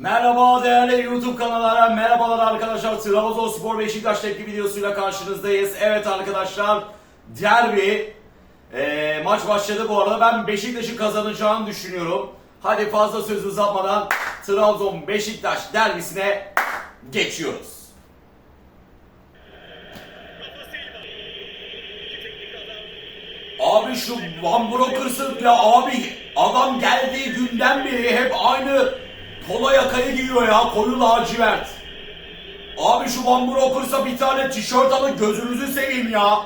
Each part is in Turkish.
Merhaba değerli YouTube kanallara, merhabalar arkadaşlar. Trabzonspor Beşiktaş tepki videosuyla karşınızdayız. Evet arkadaşlar, derbi Ee, maç başladı bu arada. Ben Beşiktaş'ın kazanacağını düşünüyorum. Hadi fazla söz uzatmadan Trabzon Beşiktaş derbisine geçiyoruz. Abi şu Van Brokers'ın ya abi adam geldiği günden beri hep aynı polo yakayı giyiyor ya koyu lacivert. Abi şu Van Brokers'a bir tane tişört alın gözünüzü seveyim ya.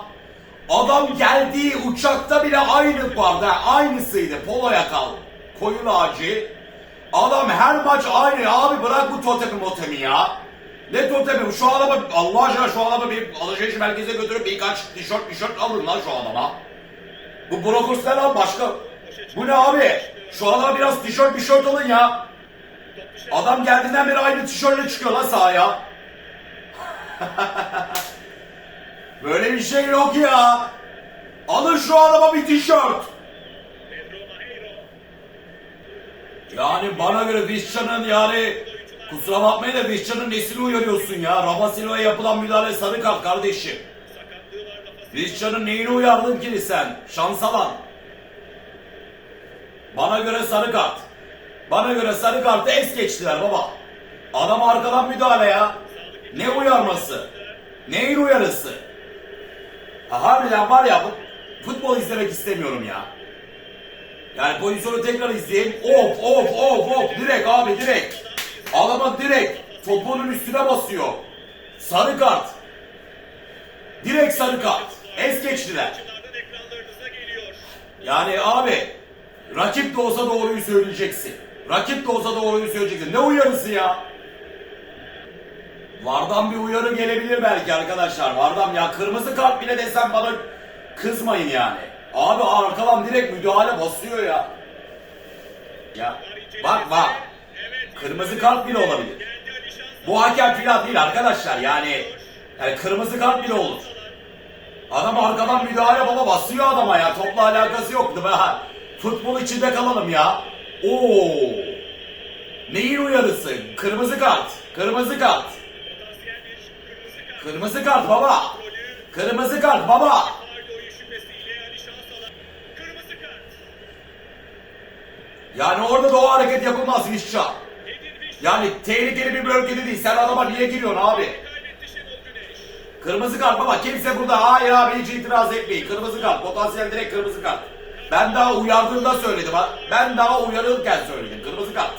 Adam geldiği uçakta bile aynı vardı aynısıydı polo yakalı koyu laci. Adam her maç aynı abi bırak bu totemi motemi ya. Ne totemi şu adama Allah aşkına şu adamı bir alışveriş merkezine götürüp birkaç tişört tişört alın lan şu adama. Bu Brokers ne lan başka? Bu ne abi? Şu adama biraz tişört tişört alın ya. Adam geldiğinden beri aynı tişörtle çıkıyor lan sahaya. Böyle bir şey yok ya. Alın şu adama bir tişört. Yani bana göre Vişcan'ın yani kusura bakmayın da Vişcan'ın nesini uyarıyorsun ya? Rafa Silva'ya yapılan müdahale sarı kart kardeşim. Vişcan'ın neyini uyardın ki sen? Şans alan. Bana göre sarı kart. Bana göre sarı kartı es geçtiler baba. Adam arkadan müdahale ya. Ne uyarması? Neyin uyarısı? Ha, harbiden var ya futbol izlemek istemiyorum ya. Yani pozisyonu tekrar izleyeyim. Of of of of direkt abi direkt. Adama direkt topunun üstüne basıyor. Sarı kart. Direkt sarı kart. Es geçtiler. Yani abi rakip de olsa doğruyu söyleyeceksin. Rakip de olsa doğruyu söyleyeceksin. Ne uyarısı ya? Vardan bir uyarı gelebilir belki arkadaşlar. Vardan ya kırmızı kart bile desem bana kızmayın yani. Abi arkadan direkt müdahale basıyor ya. Ya bak bak. Kırmızı kart bile olabilir. Bu hakem filan değil arkadaşlar yani. Yani kırmızı kart bile olur. Adam arkadan müdahale baba basıyor adama ya. Topla alakası yoktu be. Futbol içinde kalalım ya. Oo. Neyin uyarısı? Kırmızı kart. Kırmızı kart. Kırmızı kart. Baba. Kırmızı kart baba. Yani orada da o hareket yapılmaz Vişça. Yani tehlikeli bir bölgede değil. Sen adama niye giriyorsun abi? Kırmızı kart baba kimse burada hayır abi hiç itiraz etmeyin. Kırmızı kart potansiyel direkt kırmızı kart. Ben daha uyardığımda söyledim ha. Ben daha uyarırken söyledim. Kırmızı kart.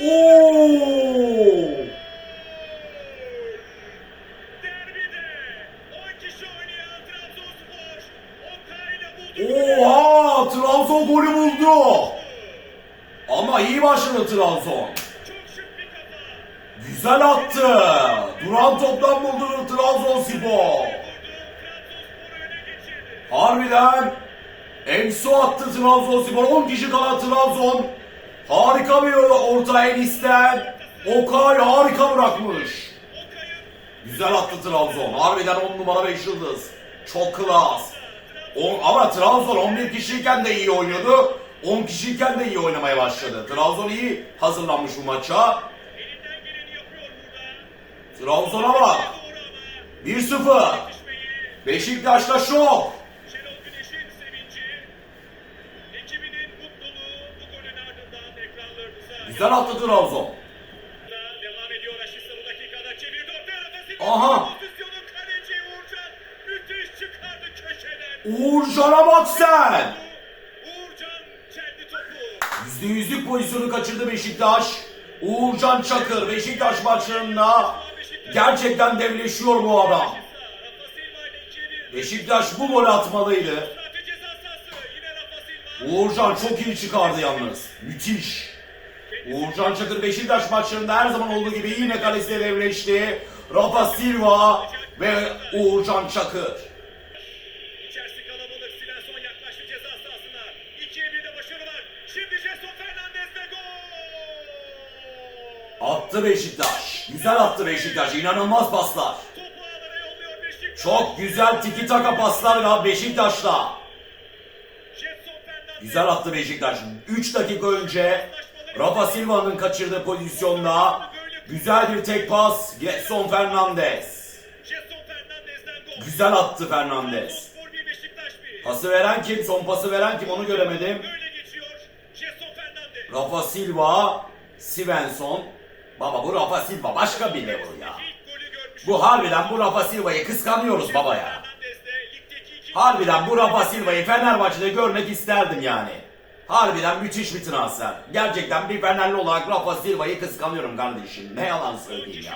Oo! Derbide 10 kişi oynayan Trabzonspor. Okay ile buldu. Oha! Trabzon golü buldu. Ama iyi başladı Trabzon. Güzel attı. Duran toptan buldu Trabzonspor. Harbiden Enso attı Trabzonspor. 10 kişi kalan Trabzon. Harika bir orta Enis'ten. Okay harika bırakmış. Güzel attı Trabzon. Harbiden 10 numara 5 yıldız. Çok klas. O, ama Trabzon 11 kişiyken de iyi oynuyordu. 10 kişiyken de iyi oynamaya başladı. Trabzon iyi hazırlanmış bu maça. Trabzon'a bak. Doğru ama 1-0. yetişmeyi Beşiktaş'ta şok. Çevirdi. Ortaya Rafa Aha. Pozisyonu kaleci Uğurcan müthiş çıkardı köşeden. Uğurcan'a bak sen. Topu. %100'lük pozisyonu kaçırdı Beşiktaş. Uğurcan Çakır Beşiktaş maçlarında gerçekten devleşiyor bu adam. Rafa Silva ile 2'ye 1. Beşiktaş bu golü atmalıydı. Uğurcan çok iyi çıkardı yalnız. Müthiş. Uğurcan Çakır Beşiktaş maçlarında her zaman olduğu gibi yine kalesine devleşti. Rafa Silva ve Uğurcan Çakır. İçerisi kalabalık. Silenson yaklaştı ceza sahasına. 2'ye 1'de başarı var. Şimdi Jason Fernandez ve gol. Attı Beşiktaş. Güzel attı Beşiktaş. İnanılmaz paslar. Çok güzel tiki taka paslarla Beşiktaş'ta. Jetson Fernandez. Güzel attı Beşiktaş. 3 dakika önce Rafa Silva'nın kaçırdığı pozisyonda güzel bir tek pas Getson Fernandez. Güzel attı Fernandez. Trabzonspor 1 Beşiktaş 1. Pası veren kim? Son pası veren kim? Onu göremedim. Rafa Silva, Svensson. Baba bu Rafa Silva başka bir level ya. Bu harbiden bu Rafa Silva'yı kıskanıyoruz baba ya. Harbiden bu Rafa Silva'yı Fenerbahçe'de görmek isterdim yani. Harbiden müthiş bir transfer. Gerçekten bir Fenerli olarak Rafa Silva'yı kıskanıyorum kardeşim. Ne yalan söyleyeyim ya.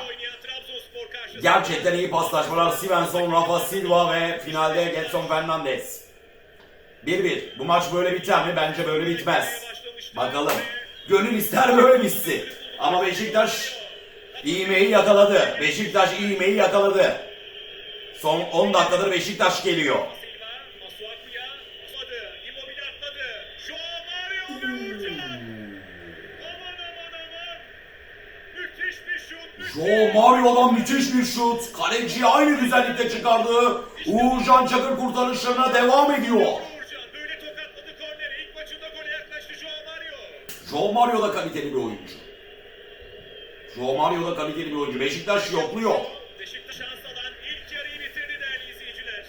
Gerçekten iyi paslaşmalar. Svensson, Rafa Silva ve finalde Getson Fernandez. 1-1. Bu maç böyle biter mi? Bence böyle bitmez. Bakalım. Gönül ister böyle bitsin. Ama Beşiktaş iğmeyi yakaladı. Beşiktaş iğmeyi yakaladı. Son 10 dakikadır Beşiktaş geliyor. Silva, Masuaku'ya atladı. Immobile atladı. Joao Mario ve Uğurcan. Aman aman aman. Müthiş bir şut. müthiş. Joe Mario'dan müthiş bir şut. Kaleciyi aynı güzellikte çıkardı. Uğurcan Çakır kurtarışlarına devam ediyor. Joe Mario da kaliteli bir oyuncu. Joe Mario da kaliteli bir oyuncu. Beşiktaş değerli izleyiciler.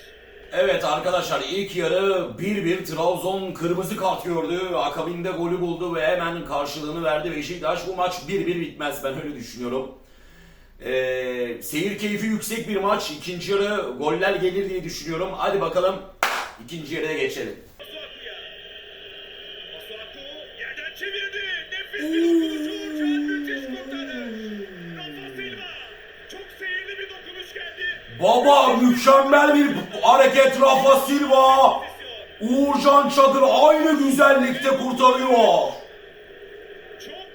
Evet arkadaşlar ilk yarı 1-1 Trabzon kırmızı kart gördü. Akabinde golü buldu ve hemen karşılığını verdi Beşiktaş. Bu maç 1-1 bitmez ben öyle düşünüyorum. Ee, seyir keyfi yüksek bir maç. İkinci yarı goller gelir diye düşünüyorum. Hadi bakalım ikinci yarıya geçelim. Baba mükemmel bir hareket Rafa Silva. Uğurcan Çakır aynı güzellikte kurtarıyor. Çok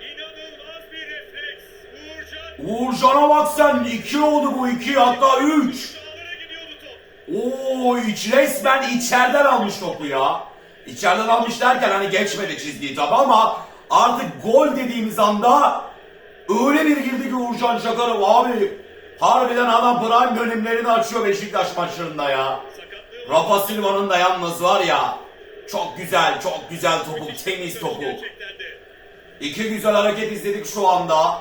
inanılmaz bir refleks. Uğurcan Uğurcan'a bak sen 2 oldu bu 2 hatta 3. dağlara gidiyordu top. Oo iç resmen içeriden almış topu ya. İçeriden almış derken hani geçmedi çizgiyi tabi ama artık gol dediğimiz anda öyle bir girdi ki Uğurcan Çakarov abi. Harbiden adam prime dönemlerini açıyor Beşiktaş maçlarında ya. Rafa Silva'nın da yalnız var ya. Çok güzel, çok güzel topuk, temiz topuk. İki güzel hareket izledik şu anda.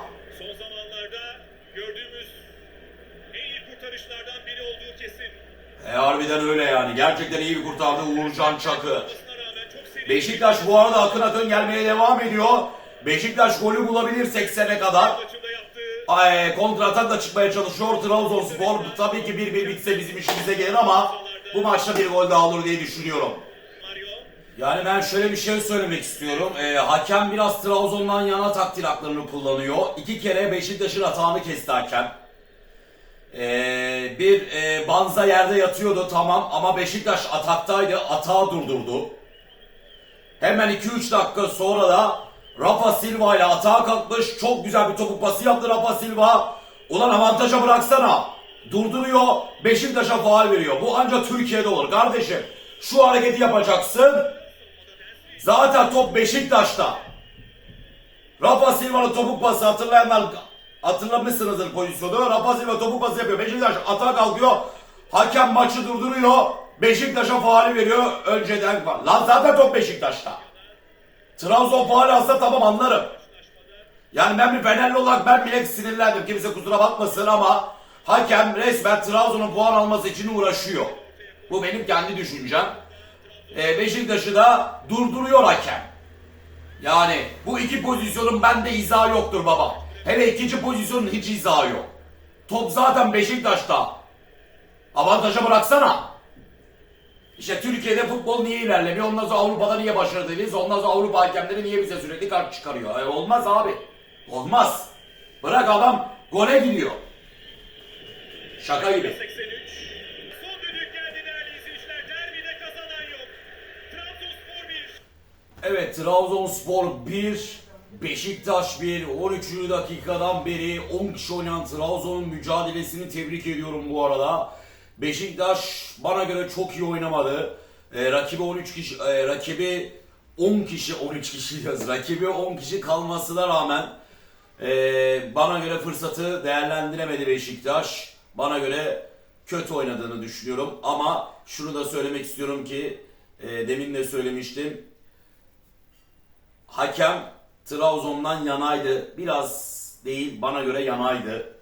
E harbiden öyle yani. Gerçekten iyi bir kurtardı Uğurcan seri Beşiktaş bu arada akın akın gelmeye devam ediyor. Beşiktaş golü bulabilir 80'e kadar. Ay, kontratak da çıkmaya çalışıyor Trabzonspor. Tabii ki 1-1 bitse bizim işimize gelir ama bu maçta bir gol daha olur diye düşünüyorum. Yani ben şöyle bir şey söylemek istiyorum. Ee, hakem biraz Trabzon'dan yana takdir haklarını kullanıyor. İki kere Beşiktaş'ın hatanı kesti hakem. Ee, bir e, Banza yerde yatıyordu tamam ama Beşiktaş ataktaydı. Atağı durdurdu. Hemen 2-3 dakika sonra da Rafa Silva ile atağa kalkmış. Çok güzel bir topuk pası yaptı Rafa Silva. Ulan avantaja bıraksana. Durduruyor. Beşiktaş'a faal veriyor. Bu ancak Türkiye'de olur kardeşim. Şu hareketi yapacaksın. Zaten top Beşiktaş'ta. Rafa Silva'nın topuk pası hatırlayanlar hatırlamışsınızdır pozisyonu. Rafa Silva topuk pası yapıyor. Beşiktaş atağa kalkıyor. Hakem maçı durduruyor. Beşiktaş'a faali veriyor. Önceden var. Lan zaten top Beşiktaş'ta. Trabzon faali alsa tamam anlarım. Yani ben bir Fenerli olarak ben bile sinirlendim. Kimse kusura bakmasın ama hakem resmen Trabzon'un puan alması için uğraşıyor. Bu benim kendi düşüncem. Ee, Beşiktaş'ı da durduruyor hakem. Yani bu iki pozisyonun bende izahı yoktur baba. Hele ikinci pozisyonun hiç izahı yok. Top zaten Beşiktaş'ta. Avantaja bıraksana. İşte Türkiye'de futbol niye ilerlemiyor? Ondan sonra Avrupa'da niye başarılı değiliz? Ondan sonra Avrupa hakemleri niye bize sürekli kart çıkarıyor? E, olmaz abi. Olmaz. Bırak adam gole gidiyor. Şaka gibi. 83. Son düdük geldi değerli izleyiciler. Derbide kazanan yok. Trabzonspor 1. Evet Trabzonspor 1, Beşiktaş 1. 13. dakikadan beri 10 kişi oynayan Trabzon'un mücadelesini tebrik ediyorum bu arada. Beşiktaş bana göre çok iyi oynamadı. Ee, rakibi 13 kişi, e, rakibi 10 kişi, 13 kişi diyoruz. Rakibi 10 kişi kalmasına rağmen e, bana göre fırsatı değerlendiremedi Beşiktaş. Bana göre kötü oynadığını düşünüyorum. Ama şunu da söylemek istiyorum ki e, demin de söylemiştim hakem Trabzon'dan yanaydı. Biraz değil bana göre yanaydı.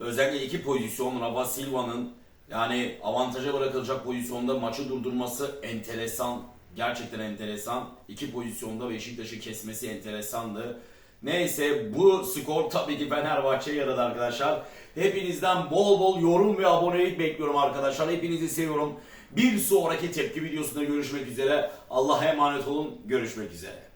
Özellikle iki pozisyon Rafa Silva'nın yani avantaja bırakılacak pozisyonda maçı durdurması enteresan. Gerçekten enteresan. İki pozisyonda Beşiktaş'ı kesmesi enteresandı. Neyse bu skor tabii ki Fenerbahçe'ye yaradı arkadaşlar. Hepinizden bol bol yorum ve abonelik bekliyorum arkadaşlar. Hepinizi seviyorum. Bir sonraki tepki videosunda görüşmek üzere. Allah'a emanet olun. Görüşmek üzere.